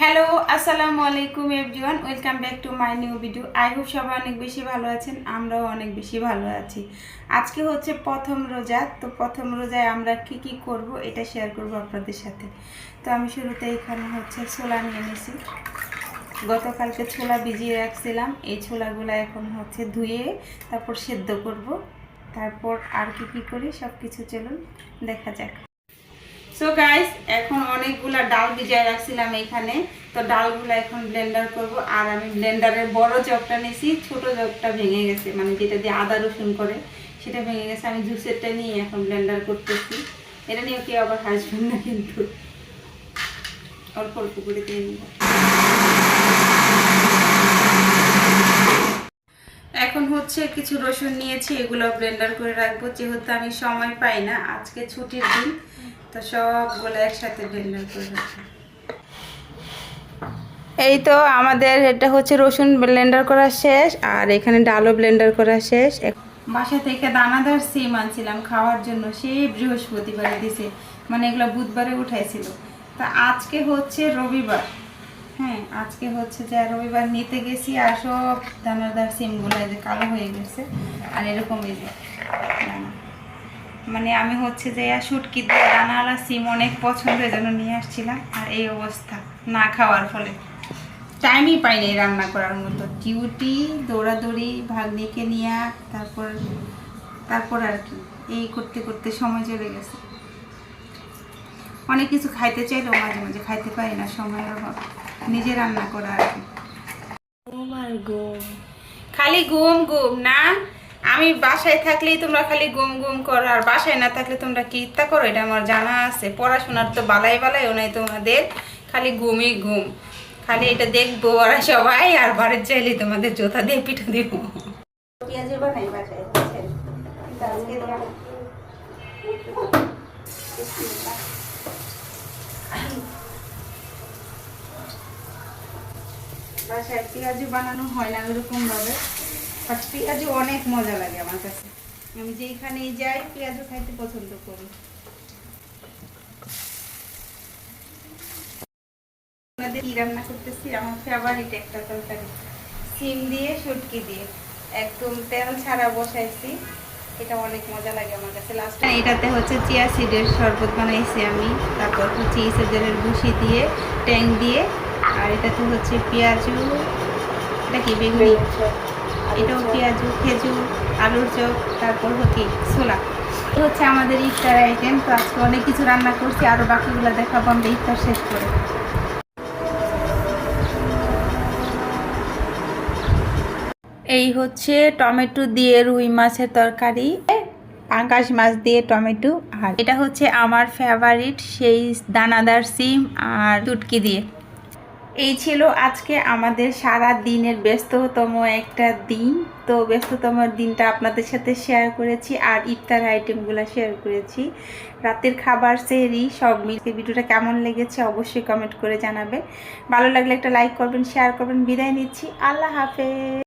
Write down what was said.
Hello আসসালামু আলাইকুম everyone welcome back to my new video I hope সবাই অনেক বেশি ভালো আছেন, আমরাও অনেক বেশি ভালো আছি। আজকে হচ্ছে প্রথম রোজা, তো প্রথম রোজায় আমরা কি কি করব এটা শেয়ার করব আপনাদের সাথে। তো আমি শুরুতে এখানে হচ্ছে ছোলা নিয়ে নিয়েছি গতকালকে ছোলা ভিজিয়ে রাখছিলাম, এই ছোলাগুলো এখন হচ্ছে ধুয়ে তারপর সেদ্ধ করব। তারপর আর কি কি করি সব কিছু চলুন, দেখা যাক। সো গাইস এখন অনেকগুলা ডাল ভিজায় রাখছিলাম এখানে। তো ডালগুলো এখন ব্লেন্ডার করব। আর আমি ব্লেন্ডারের বড় চপটা নিয়েছি, ছোট চপটা ভেঙে গেছে। মানে যেটা দিয়ে আদা রসুন করে, সেটা ভেঙে গেছে। আমি জুসেরটা নিয়ে এখন ব্লেন্ডার করতেছি। এটা নিয়ে কেউ আবার হাসবেন না কিন্তু। অল্প অল্প করে দিয়ে নিব। এখন হচ্ছে কিছু রসুন নিয়েছি, এগুলো ব্লেন্ডার করে রাখব। যেহেতু আমি সময় পাই না, আজকে ছুটির দিন। তো সবগুলো একসাথে এই তো আমাদের এটা হচ্ছে রসুন ব্লেন্ডার করা শেষ আর এখানে ডালও ব্লেন্ডার করা শেষ। বাসা থেকে দানাদার সিম আনছিলাম খাওয়ার জন্য সেই বৃহস্পতিবারে দিছে মানে এগুলো বুধবারে উঠাইছিল। তা আজকে হচ্ছে রবিবার। হ্যাঁ আজকে হচ্ছে যে রবিবার নিতে গেছি আর সব দানাদার সিমগুলো যে কালো হয়ে গেছে আর এরকম এই যে। মানে আমি হচ্ছে যে শুটকি দিয়ে দানাওয়ালা সিম অনেক পছন্দের জন্য নিয়ে আসছিলাম। আর এই অবস্থা না খাওয়ার ফলে। টাইমই পাইনি রান্না করার মতো। ডিউটি দৌড়াদৌড়ি ভাগ্নিকে নিয়ে তারপর তারপর আর কি। এই করতে করতে সময় চলে গেছে। অনেক কিছু খাইতে চাইলেও মাঝে মাঝে খাইতে পারি না সময়ের অভাব। নিজে রান্না করা আর কি। খালি ঘুম ঘুম না? আমি বাসায় থাকলেই তোমরা খালি গুম গুম করো, আর বাসায় না থাকলে তোমরা কি ইত্যা করো? এটা আমার জানা আছে। পড়াশোনার তো বালাই বালাইও নাই তোমাদের খালি ঘুমই ঘুম। খালি এটা দেখব ওরা সবাই, আর বাড়ির চাইলে তোমাদের জোতা দিয়ে পিঠা দিব। বাসায় পেঁয়াজু বানানো হয় না ওরকম ভাবে বাট পেঁয়াজু অনেক মজা লাগে আমার কাছে। আমি যাই পেঁয়াজু খাইতে পছন্দ করি। রান্না করতেছি? আমার ফেভারিট একটা তরকারি। সিম দিয়ে দিয়ে। একদম তেল ছাড়া বসাইছি। এটা অনেক মজা লাগে আমার কাছে। লাস্ট এটাতে হচ্ছে চিয়া সিডের শরবত বানাইছি আমি। তারপর হচ্ছে ইসেজের ভুসি দিয়ে, ট্যাং দিয়ে। আর এটাতে হচ্ছে পেঁয়াজু, এটা কি বেগুনি এটাও পেঁয়াজু খেজুর আলুর চপ, তারপর হচ্ছে ছোলা। হচ্ছে আমাদের ইফতার আইটেম তো আজকে অনেক কিছু রান্না করছি আরও বাকিগুলো দেখাবো, আমরা ইফতার শেষ করে। এই হচ্ছে টমেটো দিয়ে রুই মাছের তরকারি, পাঙ্গাস মাছ দিয়ে টমেটো, আর এটা হচ্ছে আমার ফেভারিট সেই দানাদার সিম আর চুটকি দিয়ে। এই ছিল আজকে আমাদের সারা দিনের ব্যস্ততম একটা দিন। তো ব্যস্ততম দিনটা আপনাদের সাথে শেয়ার করেছি আর ইফতার আইটেমগুলো শেয়ার করেছি। রাতের খাবার সেরি সব মিলিয়ে। ভিডিওটা কেমন লেগেছে অবশ্যই কমেন্ট করে জানাবে ভালো লাগলে একটা লাইক করবেন শেয়ার করবেন। বিদায় নিচ্ছি। আল্লাহ হাফেজ।